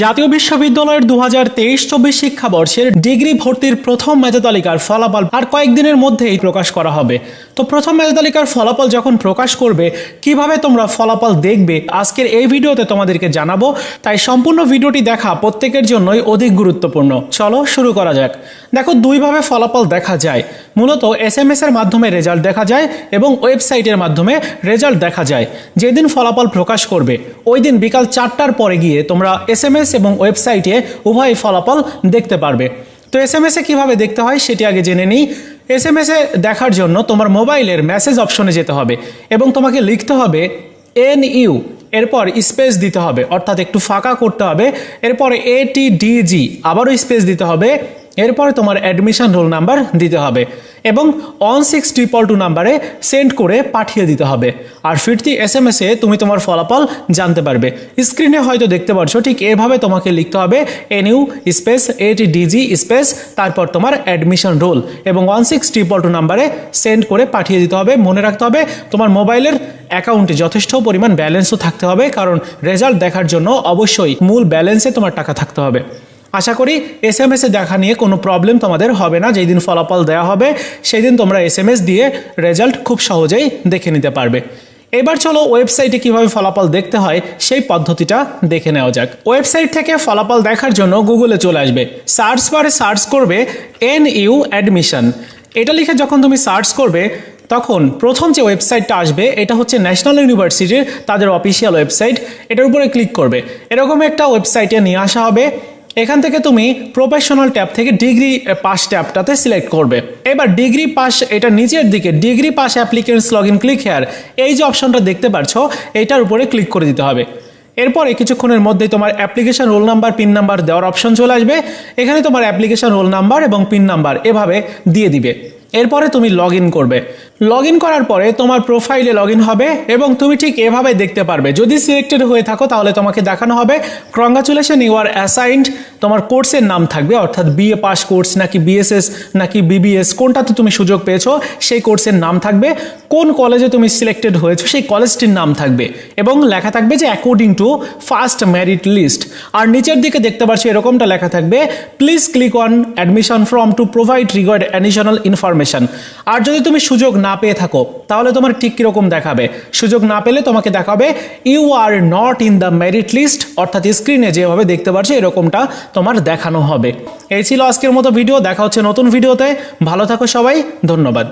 জাতীয় বিশ্ববিদ্যালয়ের দু হাজার তেইশ চব্বিশ শিক্ষাবর্ষের ডিগ্রি ভর্তির প্রথম মেধাতালিকার ফলাফল আর কয়েকদিনের মধ্যেই প্রকাশ করা হবে। তো প্রথম মেধাতালিকার ফলাফল যখন প্রকাশ করবে, কীভাবে তোমরা ফলাফল দেখবে, আজকের এই ভিডিওতে তোমাদেরকে জানাব। তাই সম্পূর্ণ ভিডিওটি দেখা প্রত্যেকের জন্যই অধিক গুরুত্বপূর্ণ। চলো শুরু করা যাক। দেখো, দুইভাবে ফলাফল দেখা যায়। মূলত এস এম এর মাধ্যমে রেজাল্ট দেখা যায় এবং ওয়েবসাইটের মাধ্যমে রেজাল্ট দেখা যায়। যেদিন ফলাফল প্রকাশ করবে, ওই দিন বিকাল চারটার পরে গিয়ে তোমরা এস এম এস এবং ওয়েবসাইটে উভয় ফলাফল দেখতে পারবে। তো এস এম এসে কীভাবে দেখতে হয় সেটি আগে জেনে নিই। এস এম এসে দেখার জন্য তোমার মোবাইলের মেসেজ অপশনে যেতে হবে এবং তোমাকে লিখতে হবে এন ইউ। এরপর স্পেস দিতে হবে, অর্থাৎ একটু ফাঁকা করতে হবে। এরপর এ টি ডি জি, আবারও স্পেস দিতে হবে এরপরে তোমার অ্যাডমিশন রোল নাম্বার দিতে হবে এবং অন সিক্স ট্রিপল টু নাম্বারে সেন্ড করে পাঠিয়ে দিতে হবে। আর ফিরতি এস এম এসে তুমি তোমার ফলাফল জানতে পারবে। স্ক্রিনে হয়তো দেখতে পাচ্ছ ঠিক এভাবে তোমাকে লিখতে হবে N U space AT DG space, তারপর তোমার অ্যাডমিশন রোল এবং ওয়ান সিক্স ট্রিপল টু নাম্বারে সেন্ড করে পাঠিয়ে দিতে হবে। মনে রাখতে হবে, তোমার মোবাইলের অ্যাকাউন্টে যথেষ্ট পরিমাণ ব্যালেন্সও থাকতে হবে, কারণ রেজাল্ট দেখার জন্য অবশ্যই মূল ব্যালেন্সে তোমার টাকা থাকতে হবে। আশা করি এস এম এসে দেখা নিয়ে কোনো প্রবলেম তোমাদের হবে না। যেই দিন ফলাফল দেওয়া হবে, সেই দিন তোমরা এস এম এস দিয়ে রেজাল্ট খুব সহজেই দেখে নিতে পারবে। এবার চলো ওয়েবসাইটে কীভাবে ফলাফল দেখতে হয়, সেই পদ্ধতিটা দেখে নেওয়া যাক। ওয়েবসাইট থেকে ফলাফল দেখার জন্য গুগলে চলে আসবে। সার্চ বারে সার্চ করবে এন ইউ অ্যাডমিশন এটা লিখে যখন তুমি সার্চ করবে, তখন প্রথম যে ওয়েবসাইটটা আসবে, এটা হচ্ছে ন্যাশনাল ইউনিভার্সিটির তাদের অফিসিয়াল ওয়েবসাইট এটার উপরে ক্লিক করবে। এরকম একটা ওয়েবসাইটে নিয়ে আসা হবে। এখান থেকে তুমি প্রফেশনাল ট্যাব থেকে ডিগ্রি পাস ট্যাবটাতে সিলেক্ট করবে। এবার ডিগ্রি পাস এটা নিচের দিকে, degree pass applicants log in click here এই যে অপশনটা দেখতে পাচ্ছ এটার উপরে ক্লিক করে দিতে হবে। এরপরে কিছুক্ষণের মধ্যেই তোমার application roll number pin number দেওয়ার অপশন চলে আসবে। এখানে তোমার অ্যাপ্লিকেশন রোল নাম্বার এবং পিন নাম্বার এভাবে দিয়ে দিবে। এরপরে তুমি লগ করবে। লগ করার পরে তোমার প্রোফাইলে লগ হবে এবং তুমি ঠিক এভাবে দেখতে পারবে। যদি সিলেক্টেড হয়ে থাকো, তাহলে তোমাকে দেখানো হবে ক্রঙ্গাচুলেশন ইউ আর অ্যাসাইন্ড তোমার কোর্সের নাম থাকবে, অর্থাৎ বিএ পাস কোর্স নাকি বিএসএস নাকি বিবিএস কোনটাতে তুমি সুযোগ পেয়েছ, সেই কোর্সের নাম থাকবে। কোন কলেজে তুমি সিলেক্টেড হয়েছো, সেই কলেজটির নাম থাকবে। এবং লেখা থাকবে যে according to first merit list আর নিচের দিকে দেখতে পাচ্ছি, এরকমটা লেখা থাকবে please click on admission form to provide regard additional information. আর যদি তুমি সুযোগ না পেয়ে থাকো, তাহলে তোমার ঠিক কীরকম দেখাবে? সুযোগ না পেলে তোমাকে দেখাবে you are not in the merit list অর্থাৎ স্ক্রিনে যেভাবে দেখতে পাচ্ছ এরকমটা তোমার দেখানো হবে। এই ছিল আজকের মতো ভিডিও, দেখা হচ্ছে নতুন ভিডিওতে। ভালো থাকো সবাই, ধন্যবাদ।